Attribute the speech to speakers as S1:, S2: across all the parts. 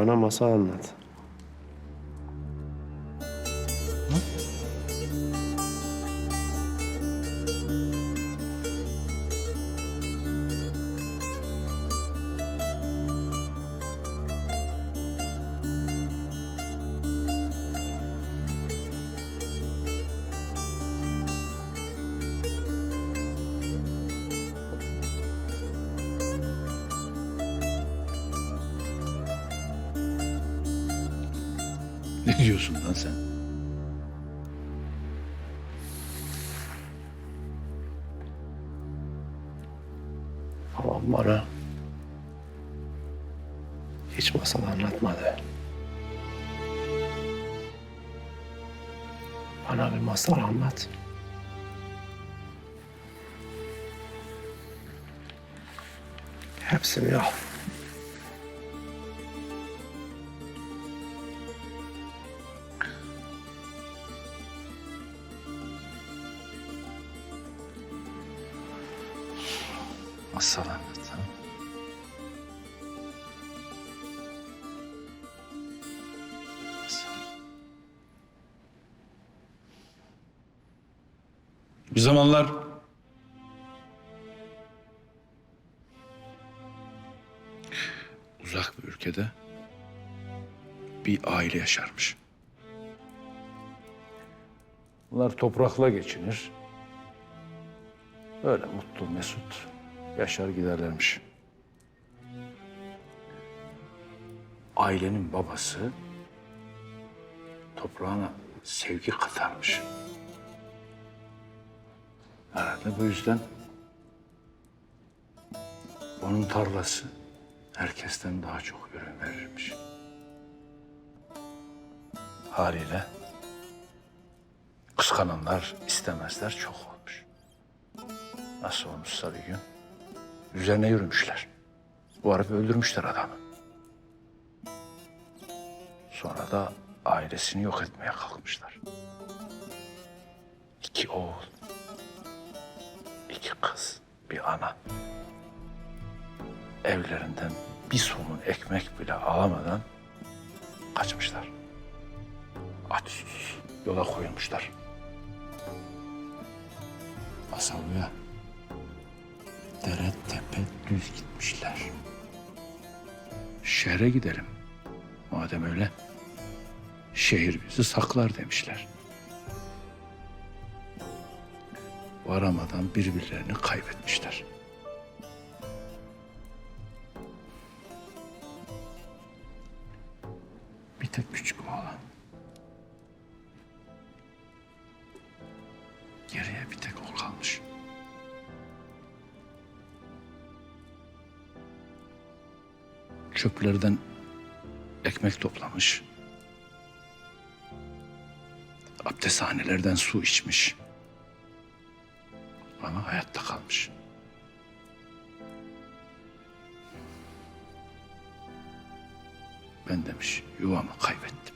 S1: Bana masal anlat.
S2: Ne diyorsun lan sen?
S1: Babam bana hiç masal anlatmadı. Bana bir masal anlat. Hepsini al.
S2: Masal. Bir zamanlar uzak bir ülkede bir aile yaşarmış. Bunlar toprakla geçinir. Öyle mutlu mesut yaşar giderlermiş. Ailenin babası toprağına sevgi katarmış. Herhalde bu yüzden onun tarlası herkesten daha çok ürün verirmiş. Haliyle kıskananlar istemezler çok olmuş. Nasıl olmuşsa bir gün üzerine yürümüşler. Bu arada öldürmüşler adamı. Sonra da ailesini yok etmeye kalkmışlar. İki oğul, iki kız, bir ana. Evlerinden bir somun ekmek bile alamadan kaçmışlar. Aç yola koyulmuşlar. Masal bu ya. Düz gitmişler. Şehre gidelim. Madem öyle. Şehir bizi saklar demişler. Varamadan birbirlerini kaybetmişler. Çöplerden ekmek toplamış. Abdesthanelerden su içmiş. Ama hayatta kalmış. Ben demiş yuvamı kaybettim.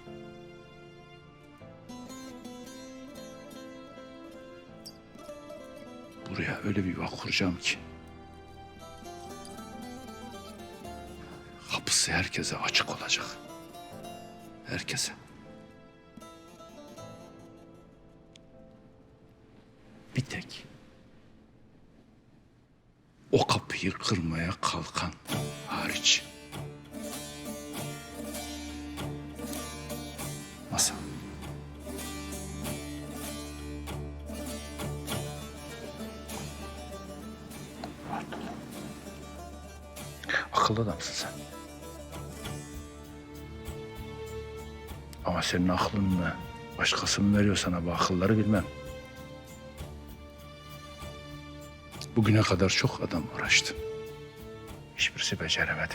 S2: Buraya öyle bir yuva kuracağım ki kapısı herkese açık olacak. Herkese. Bir tek o kapıyı kırmaya kalkan hariç. Masal. Akıllı adamsın sen. Ama senin aklın mı? Başkası mı veriyor sana bu akılları bilmem. Bugüne kadar çok adam uğraştı. Hiçbirisi beceremedi.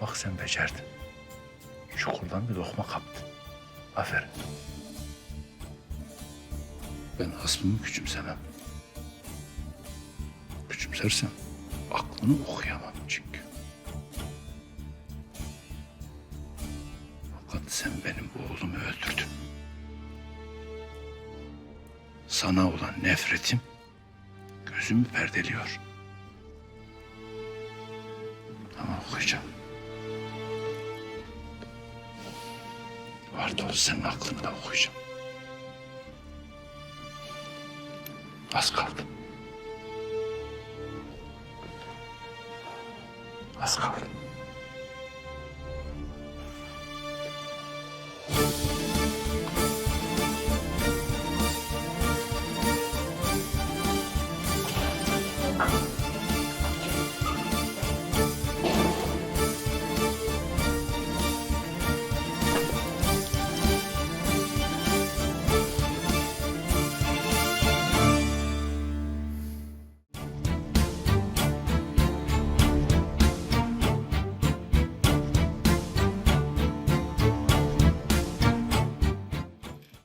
S2: Bak sen becerdin. Çukurdan bir lokma kaptın. Aferin. Ben hasmımı küçümsemem. Küçümsersem aklını okuyamam çünkü. Sen benim oğlumu öldürdün. Sana olan nefretim gözümü perdeliyor. Ama okuyacağım. Var dolu senin aklını da okuyacağım. Az kaldı. Az kaldı.